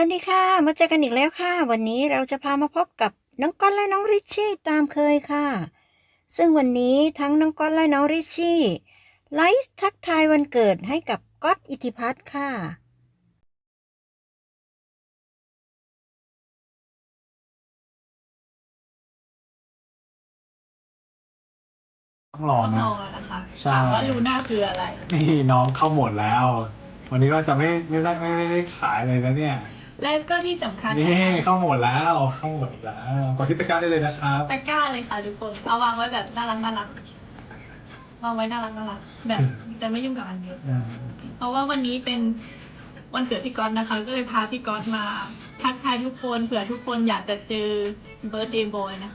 วัสดีค่ะ มาเจอกันอีกแล้วค่ะ วันนี้เราจะพามาพบกับน้องก้อนและน้องริชชี่ตามเคยค่ะ ซึ่งวันนี้ทั้งน้องก้อนและน้องริชชี่ไลฟ์ทักทายวันเกิดให้กับก๊อตอิทธิพัฒน์ค่ะ ต้องลองต้องนะลองแล้วนะคะใช่ ถามว่าลูน่าคืออะไร นี่น้องเข้าหมดแล้ว วันนี้ก็จะไม่ไม่ได้ไม่ได้ขายเลยนะเนี่ย และก็ที่สำคัญนี่เข้าหมดแล้วเข้าหมดอีกแล้วกดที่ตะกร้าได้เลยนะครับตะกร้าเลยค่ะทุกคน เอาวางไว้แบบน่ารักน่ารักวางไว้น่ารักน่ารักแบบจะไม่ยุ่งกับอันเยอะอืมเพราะว่าวันนี้เป็นวันเกิดพี่ก๊อตนะคะ ก็เลยพาพี่ก๊อตมา ทักทายทุกคนเผื่อทุกคนอยากจะเจอเบิร์ดเดย์บอยนะ